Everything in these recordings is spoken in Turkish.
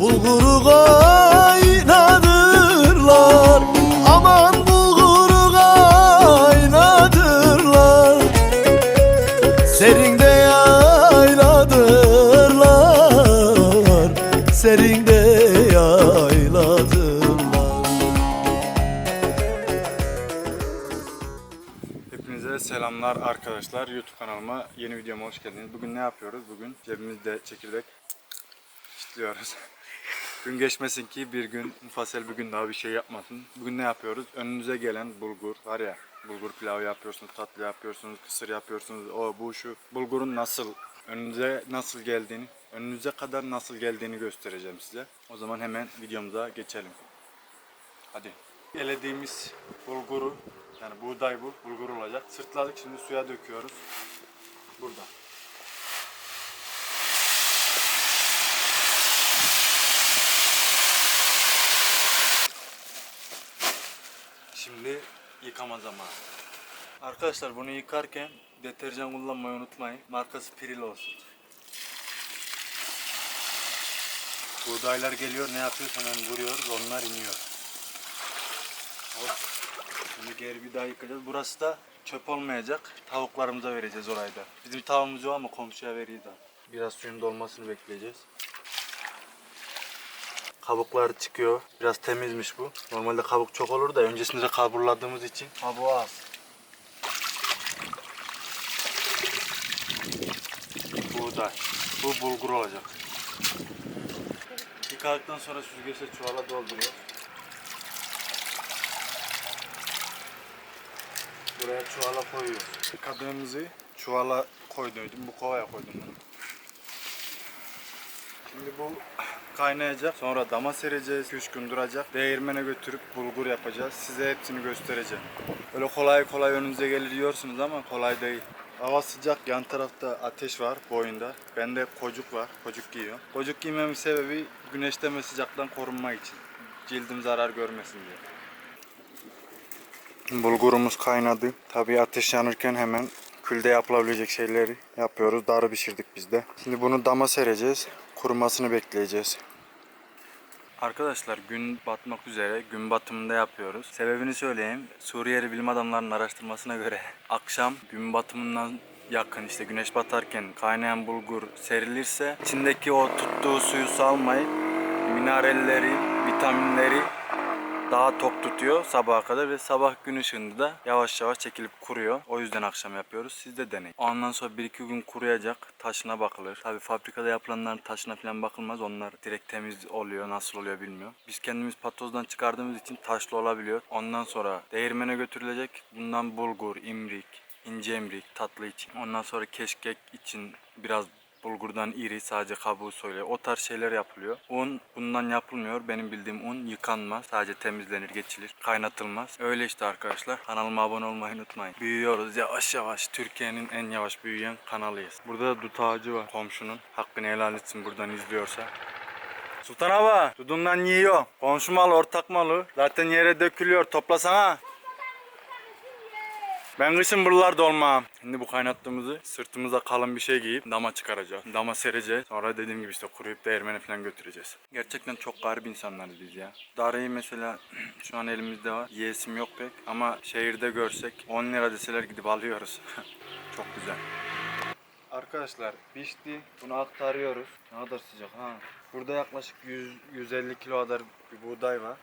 Bulguru kaynadırlar Aman bulguru kaynadırlar Serinde yayladırlar Serinde yayladırlar Hepinize selamlar arkadaşlar. YouTube kanalıma yeni videoma hoş geldiniz. Bugün ne yapıyoruz? Bugün cebimizde çekirdek çitliyoruz. Gün geçmesin ki bir gün Mufasel bir gün daha bir şey yapmasın. Bugün ne yapıyoruz? Önünüze gelen bulgur var ya bulgur pilavı yapıyorsunuz, tatlı yapıyorsunuz, kısır yapıyorsunuz. O bu şu bulgurun nasıl önünüze nasıl geldiğini, önünüze kadar nasıl geldiğini göstereceğim size. O zaman hemen videomuza geçelim. Hadi. Elediğimiz bulguru yani buğday bu bulgur olacak. Sırtladık şimdi suya döküyoruz. Burada. Şimdi yıkama zamanı. Arkadaşlar bunu yıkarken deterjan kullanmayı unutmayın. Markası Piril olsun. Buğdaylar geliyor ne yapıyoruz hemen vuruyoruz onlar iniyor. Hop. Şimdi geri bir daha yıkayacağız. Burası da çöp olmayacak. Tavuklarımıza vereceğiz orayı da. Bizim tavuğumuz yok ama komşuya da. Biraz suyun dolmasını bekleyeceğiz. Kabuklar çıkıyor. Biraz temizmiş bu. Normalde kabuk çok olur da öncesinde kaburladığımız için kabuğu az. Buğday. Bu bulgur olacak. Yıkadıktan sonra süzgeçle çuvala dolduruyor. Buraya çuvala koyuyoruz. Yıkadığımızı çuvala koyduydum. Bu kovaya koydum bunu. Şimdi bu kaynayacak. Sonra dama sereceğiz. 3 gün duracak. Değirmene götürüp bulgur yapacağız. Size hepsini göstereceğim. Böyle kolay kolay önünüze gelir diyorsunuz ama kolay değil. Hava sıcak. Yan tarafta ateş var boyunda. Bende kocuk var. Kocuk giyiyor. Kocuk giymemin sebebi güneşten ve sıcaktan korunmak için. Cildim zarar görmesin diye. Bulgurumuz kaynadı. Tabii ateş yanırken hemen külde yapılabilecek şeyleri yapıyoruz. Darı pişirdik biz de. Şimdi bunu dama sereceğiz. Kurumasını bekleyeceğiz. Arkadaşlar gün batmak üzere gün batımında yapıyoruz. Sebebini söyleyeyim. Suriyeli bilim adamlarının araştırmasına göre akşam gün batımından yakın işte güneş batarken kaynayan bulgur serilirse içindeki o tuttuğu suyu salmayıp mineralleri, vitaminleri daha tok tutuyor sabaha kadar ve sabah gün ışığında da yavaş yavaş çekilip kuruyor. O yüzden akşam yapıyoruz. Siz de deneyin. Ondan sonra 1-2 gün kuruyacak. Taşına bakılır. Tabi fabrikada yapılanların taşına falan bakılmaz. Onlar direkt temiz oluyor. Nasıl oluyor bilmiyorum. Biz kendimiz patozdan çıkardığımız için taşlı olabiliyor. Ondan sonra değirmene götürülecek. Bundan bulgur, imrik, ince emrik tatlı için. Ondan sonra keşkek için biraz bulgurdan iri sadece kabuğu soyuluyor. O tarz şeyler yapılıyor. Un bundan yapılmıyor. Benim bildiğim un yıkanmaz. Sadece temizlenir, geçilir. Kaynatılmaz. Öyle işte arkadaşlar. Kanalıma abone olmayı unutmayın. Büyüyoruz yavaş yavaş. Türkiye'nin en yavaş büyüyen kanalıyız. Burada da dut ağacı var komşunun. Hakkını helal etsin buradan izliyorsa. Sultan Hava, dudundan yiyor. Komşu malı, ortak malı. Zaten yere dökülüyor. Toplasana. Ben kışın buralarda olmam. Şimdi bu kaynattığımızı sırtımıza kalın bir şey giyip dama çıkaracağız. Dama sereceğiz. Sonra dediğim gibi işte kuruyup değirmene falan götüreceğiz. Gerçekten çok garip insanlarız biz ya. Darayı mesela şu an elimizde var. Yiyesim yok pek ama şehirde görsek 10 lira deseler gidip alıyoruz. çok güzel. Arkadaşlar pişti. Bunu aktarıyoruz. Ne kadar sıcak ha. Burada yaklaşık 100 150 kilo kadar bir buğday var.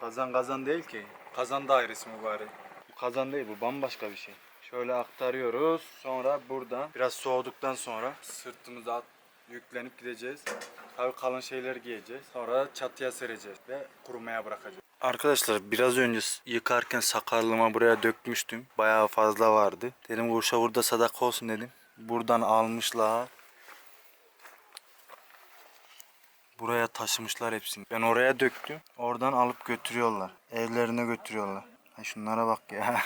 Kazan kazan değil ki. Kazan dairesi mübarek. Kazan değil bu bambaşka bir şey. Şöyle aktarıyoruz. Sonra buradan biraz soğuduktan sonra sırtımıza yüklenip gideceğiz. Tabii kalın şeyler giyeceğiz. Sonra çatıya sereceğiz ve kurumaya bırakacağız. Arkadaşlar biraz önce yıkarken sakarlığıma buraya dökmüştüm. Bayağı fazla vardı. Dedim kurşa burada sadaka olsun dedim. Buradan almışlar. Buraya taşımışlar hepsini. Ben oraya döktüm. Oradan alıp götürüyorlar. Evlerine götürüyorlar. Ha şunlara bak ya.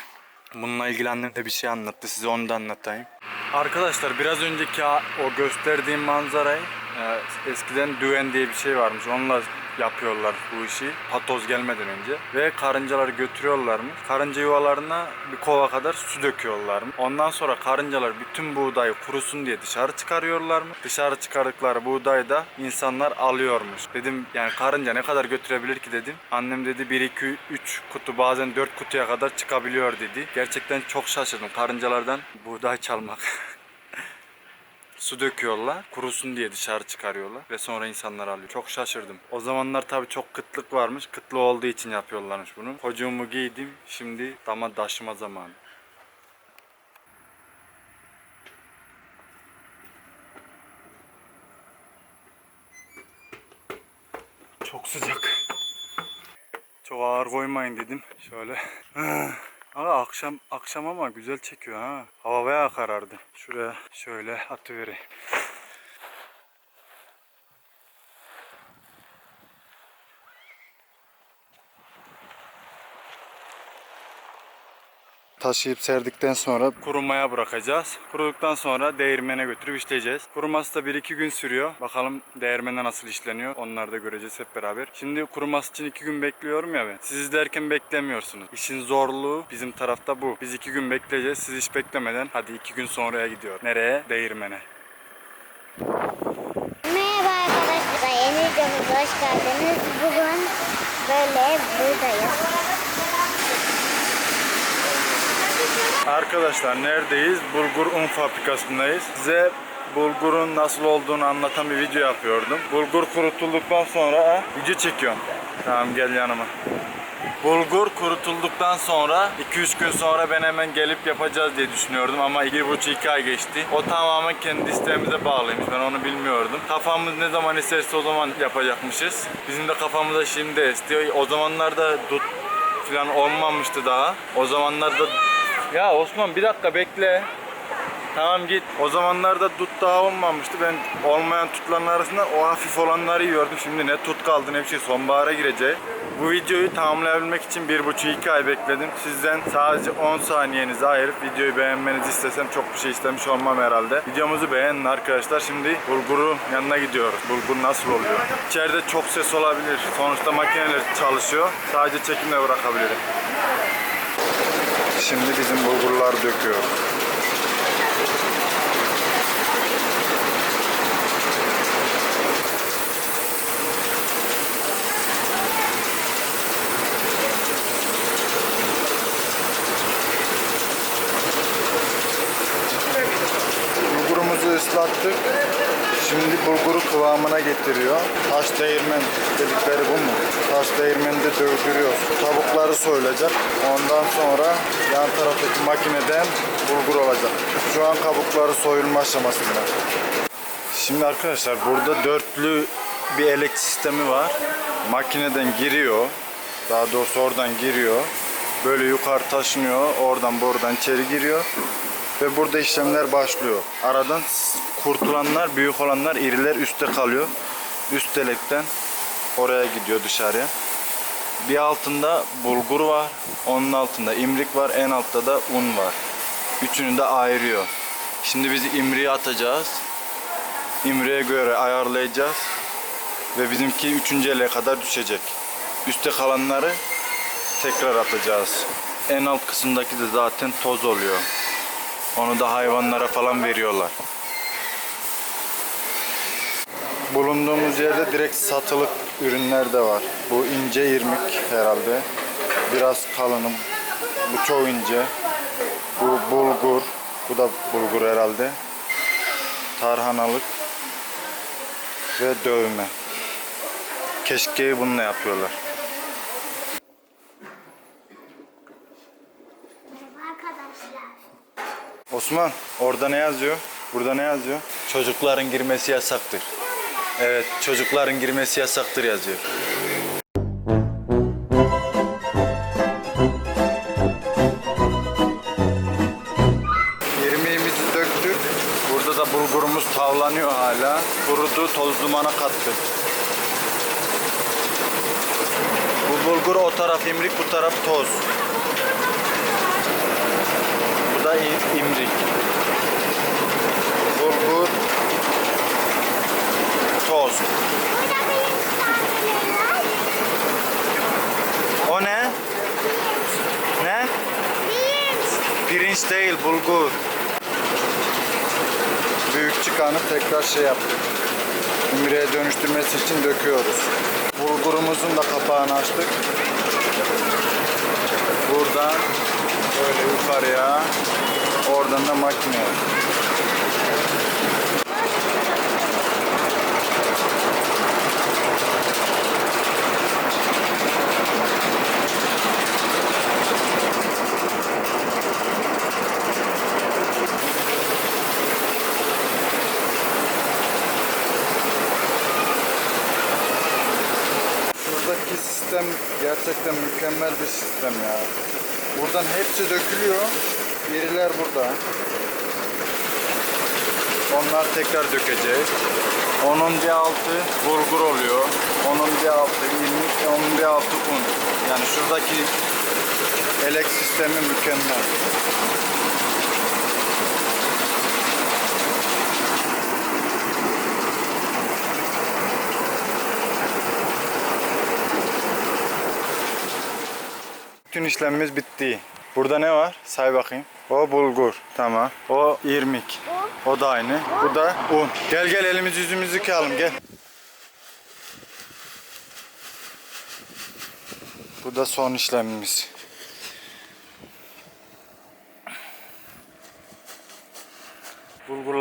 Bununla ilgili annem de bir şey anlattı. Size onu da anlatayım. Arkadaşlar biraz önceki o gösterdiğim manzarayı Ee, eskiden düven diye bir şey varmış. Onunla yapıyorlar bu işi patoz gelmeden önce. Ve karıncaları götürüyorlarmış. Karınca yuvalarına bir kova kadar su döküyorlarmış. Ondan sonra karıncalar bütün buğdayı kurusun diye dışarı çıkarıyorlarmış. Dışarı çıkardıkları buğdayı da insanlar alıyormuş. Dedim yani karınca ne kadar götürebilir ki dedim. Annem dedi 1 2 3 kutu bazen 4 kutuya kadar çıkabiliyor dedi. Gerçekten çok şaşırdım karıncalardan buğday çalmak. Su döküyorlar, kurusun diye dışarı çıkarıyorlar ve sonra insanlar alıyor. Çok şaşırdım. O zamanlar tabii çok kıtlık varmış. Kıtlı olduğu için yapıyorlarmış bunu. Kocuğumu giydim. Şimdi dama taşıma zamanı. Çok sıcak. Çok ağır koymayın dedim. Şöyle. Ama akşam akşam ama güzel çekiyor ha. Hava bayağı karardı. Şuraya şöyle atıvereyim. Taşıyıp serdikten sonra kurumaya bırakacağız. Kuruduktan sonra değirmene götürüp işleyeceğiz. Kuruması da 1-2 gün sürüyor. Bakalım değirmende nasıl işleniyor. Onları da göreceğiz hep beraber. Şimdi kuruması için 2 gün bekliyorum ya ben. Siz izlerken beklemiyorsunuz. İşin zorluğu bizim tarafta bu. Biz 2 gün bekleyeceğiz. Siz hiç beklemeden hadi 2 gün sonraya gidiyor. Nereye? Değirmene. Merhaba arkadaşlar, yeni videomuza hoş geldiniz. Bugün böyle buradayız. Arkadaşlar neredeyiz? Bulgur un fabrikasındayız. Size bulgurun nasıl olduğunu anlatan bir video yapıyordum. Bulgur kurutulduktan sonra video çekiyorum. Tamam gel yanıma. Bulgur kurutulduktan sonra 2-3 gün sonra ben hemen gelip yapacağız diye düşünüyordum ama 1,5-2 ay geçti. O tamamen kendi isteğimize bağlıymış. Ben onu bilmiyordum. Kafamız ne zaman isterse o zaman yapacakmışız. Bizim de kafamıza şimdi esti. O zamanlarda dut falan olmamıştı daha. O zamanlarda ya Osman bir dakika bekle. Tamam git. O zamanlarda dut daha olmamıştı. Ben olmayan tutların arasında o hafif olanları yiyordum. Şimdi ne tut kaldı ne bir şey sonbahara girecek. Bu videoyu tamamlayabilmek için 1,5-2 ay bekledim. Sizden sadece 10 saniyenizi ayırıp videoyu beğenmenizi istesem çok bir şey istemiş olmam herhalde. Videomuzu beğenin arkadaşlar. Şimdi bulguru yanına gidiyoruz. Bulgur nasıl oluyor? İçeride çok ses olabilir. Sonuçta makineler çalışıyor. Sadece çekimle bırakabilirim. Şimdi bizim bulgurlar döküyor. Bulgurumuzu ıslattık. Şimdi bulguru kıvamına getiriyor. Taş değirmen dedikleri bu mu? Değirmeninde dövdürüyoruz. Tavukları soyulacak. Ondan sonra yan taraftaki makineden bulgur olacak. Şu an kabukları soyulma aşamasında. Şimdi arkadaşlar burada dörtlü bir elek sistemi var. Makineden giriyor. Daha doğrusu oradan giriyor. Böyle yukarı taşınıyor. Oradan buradan içeri giriyor. Ve burada işlemler başlıyor. Aradan kurtulanlar, büyük olanlar, iriler üstte kalıyor. Üst elekten oraya gidiyor dışarıya. Bir altında bulgur var. Onun altında imrik var. En altta da un var. Üçünü de ayırıyor. Şimdi biz imriği atacağız. İmriğe göre ayarlayacağız. Ve bizimki üçüncü ele kadar düşecek. Üste kalanları tekrar atacağız. En alt kısımdaki de zaten toz oluyor. Onu da hayvanlara falan veriyorlar. Bulunduğumuz yerde direkt satılık ürünler de var. Bu ince irmik herhalde. Biraz kalını. Bu çok ince. Bu bulgur. Bu da bulgur herhalde. Tarhanalık. Ve dövme. Keşkeyi bununla yapıyorlar. Osman orada ne yazıyor? Burada ne yazıyor? Çocukların girmesi yasaktır. Evet çocukların girmesi yasaktır yazıyor. İrmiğimizi döktük. Burada da bulgurumuz tavlanıyor hala. Kurudu toz dumana kattı. Bu bulgur o taraf imrik bu taraf toz. Bu da imrik. Bulgur olsun. Burada pirinç taneleri var. O ne? Ne? Değil, bulgur. Büyük çıkanı tekrar şey yaptık. Ümreye dönüştürmesi için döküyoruz. Bulgurumuzun da kapağını açtık. Buradan böyle yukarıya, oradan da makineye. Şuradaki sistem gerçekten mükemmel bir sistem ya. Buradan hepsi dökülüyor. Biriler burada. Onlar tekrar dökeceğiz. Onun bir altı bulgur oluyor. Onun bir altı irmik, onun bir altı un. Yani şuradaki elek sistemi mükemmel. Bütün işlemimiz bitti. Burada ne var? Say bakayım. O bulgur. Tamam. O irmik. O da aynı. Bu da un. Gel gel elimizi yüzümüzü yıkayalım gel. Bu da son işlemimiz.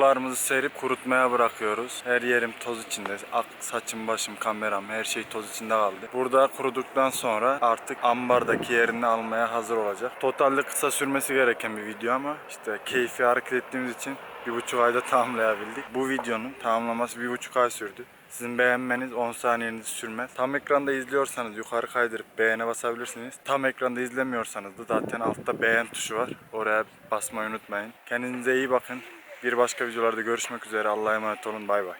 Bulgurlarımızı serip kurutmaya bırakıyoruz. Her yerim toz içinde. Ak, saçım, başım, kameram her şey toz içinde kaldı. Burada kuruduktan sonra artık ambardaki yerini almaya hazır olacak. Totalde kısa sürmesi gereken bir video ama işte keyfi hareket ettiğimiz için bir buçuk ayda tamamlayabildik. Bu videonun tamamlaması bir buçuk ay sürdü. Sizin beğenmeniz 10 saniyenizi sürmez. Tam ekranda izliyorsanız yukarı kaydırıp beğene basabilirsiniz. Tam ekranda izlemiyorsanız da zaten altta beğen tuşu var. Oraya basmayı unutmayın. Kendinize iyi bakın. Bir başka videolarda görüşmek üzere. Allah'a emanet olun. Bay bay.